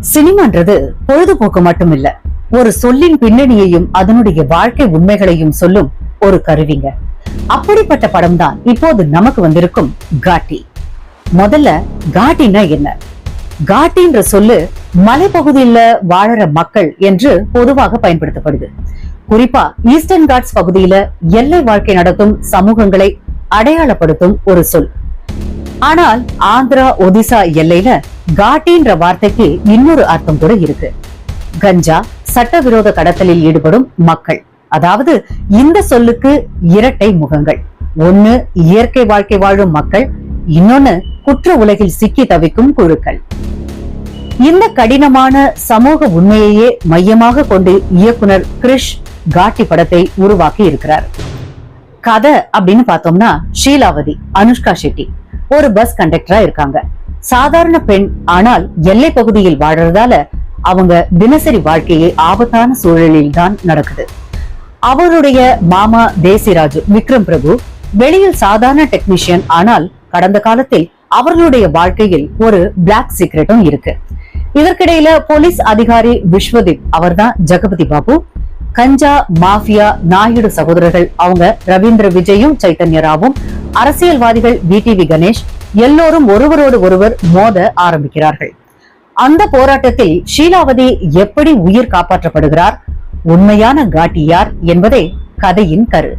சினிமான்றது பொழுதுபோக்கு மட்டும் இல்ல ஒரு சொல்லின் பின்னணியையும் அதனுடைய வாழ்க்கை உண்மைகளையும் சொல்லும் ஒரு கருவிங்க. அப்படிப்பட்ட படம் தான் இப்போது நமக்கு வந்திருக்கும் காட்டி. முதல்ல காட்டினா என்ன? காட்டின்ற சொல்லு மலைப்பகுதியில வாழற மக்கள் என்று பொதுவாக பயன்படுத்தப்படுது. குறிப்பா ஈஸ்டர்ன் காட்ஸ் பகுதியில எல்லை வாழ்க்கை நடத்தும் சமூகங்களை அடையாளப்படுத்தும் ஒரு சொல். ஆனால் ஆந்திரா ஒடிசா எல்லையில காட்டின்ற வார்த்தைக்கு இன்னொரு அர்த்தம் கூட இருக்கு. கஞ்சா சட்டவிரோத கடத்தலில் ஈடுபடும் மக்கள். அதாவது இந்த சொல்லுக்கு இரட்டை முகங்கள். ஒண்ணு இயற்கை வாழ்க்கை வாழும் மக்கள். இன்னொன்னு குற்ற உலகில் சிக்கி தவிக்கும் குழுக்கள் இந்த கடினமான சமூக உண்மையையே மையமாக கொண்டு இயக்குனர் கிரிஷ் காட்டி படத்தை உருவாக்கி இருக்கிறார். கதை அப்படின்னு பார்த்தோம்னா ஷீலாவதி அனுஷ்கா ஷெட்டி. ஒரு பஸ் கண்டக்டரா இருக்காங்க. சாதாரண பெண் ஆனால் எல்லை பகுதியில் வாழறதால அவங்க தினசரி வாழ்க்கையை ஆபத்தான சூழலில் தான் நடக்குது. அவருடைய மாமா தேசிராஜு விக்ரம் பிரபு வெளியில் சாதாரண டெக்னீஷியன் ஆனால் கடந்த காலத்தில் அவர்களுடைய வாழ்க்கையில் ஒரு பிளாக் சீக்ரெட்டும் இருக்கு. இதற்கிடையில போலீஸ் அதிகாரி விஸ்வதீப் அவர்தான் ஜெகபதி பாபு கஞ்சா மாஃபியா நாயுடு சகோதரர்கள் அவங்க ரவீந்திர விஜயும் சைத்தன்யராவும் அரசியல்வாதிகள் வி அரசியல்வாதிகள் கணேஷ் எல்லோரும் ஒருவரோடு ஒருவர் மோத ஆரம்பிக்கிறார்கள். அந்த போராட்டத்தில் ஷீலாவதி எப்படி உயிர் காப்பாற்றப்படுகிறார்? உண்மையான காட்டி யார் என்பதே கதையின் கரு.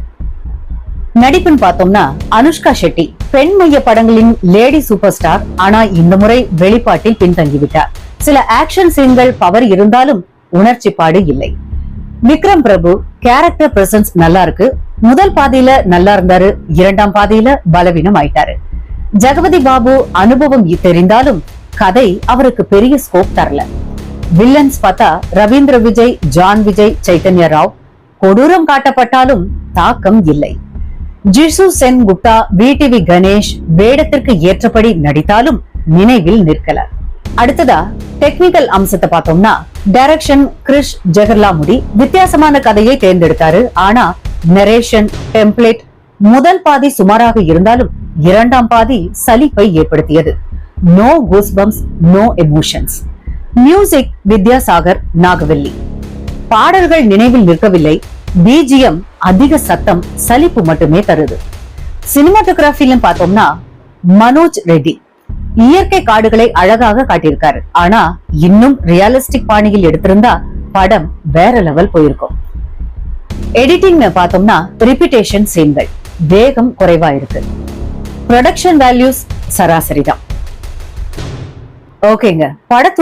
நடிப்புன்னு பார்த்தோம்னா அனுஷ்கா ஷெட்டி பெண் மைய படங்களின் லேடி சூப்பர் ஸ்டார் ஆனா இந்த முறை வெளிப்பாட்டில் பின்தங்கிவிட்டார். சில ஆக்ஷன் சீன்கள் பவர் இருந்தாலும் உணர்ச்சி பாடு இல்லை. விக்ரம் பிரபு கேரக்டர் பிரசன்ஸ் நல்லா இருக்கு. முதல் பாதியில நல்லா இருந்தாரு. இரண்டாம் பாதியில பலவீனம் ஆயிட்டாரு. ஜெகபதி பாபு அனுபவம் தெரிந்தாலும் கதை அவருக்கு பெரிய ஸ்கோப் தரல. வில்லன்ஸ் பார்த்தா ரவீந்திர விஜய் ஜான் விஜய் சைத்தன்ய ராவ் கொடூரம் காட்டப்பட்டாலும் தாக்கம் இல்லை. ஜிசு சென் குப்தா விடிவி கணேஷ் வேடத்திற்கு ஏற்றபடி நடித்தாலும் நினைவில் நிற்கல. அடுத்ததா டெக்னிக்கல் அம்சத்தை பார்த்தோம்னா டைரக்ஷன் கிறிஷ் ஜெகர்லாமுடி வித்தியாசமான கதையை தேர்ந்தெடுத்தாரு. ஆனா நரேஷன் டெம்ப்ளேட் முதல் பாதி சுமாராக இருந்தாலும் இரண்டாம் பாதி சலிப்பை ஏற்படுத்தியது. No goosebumps no emotions music Vidyasagar Nagavalli. பாடல்கள் நினைவில் நிற்கவில்லை. பிஜிஎம் அதிக சத்தம் சலிப்பு மட்டுமே தருது. சினிமாட்டோகிராஃபிலும் பார்த்தோம்னா மனோஜ் ரெட்டி. இயற்கை காடுகளை அழகாக காட்டியிருக்காரு. ஆனா இன்னும் ரியலிஸ்டிக் பாணியில் எடுத்திருந்தா படம் வேற லெவல் போயிருக்கும். எடிட்டிங் பார்த்தோம்னா ரிப்பிட்டேஷன் சீன்கள் வேகம் குறைவா இருக்கு ப்ரொடக்ஷன் வேல்யூஸ் சராசரி தான் ஓகேங்க படத்து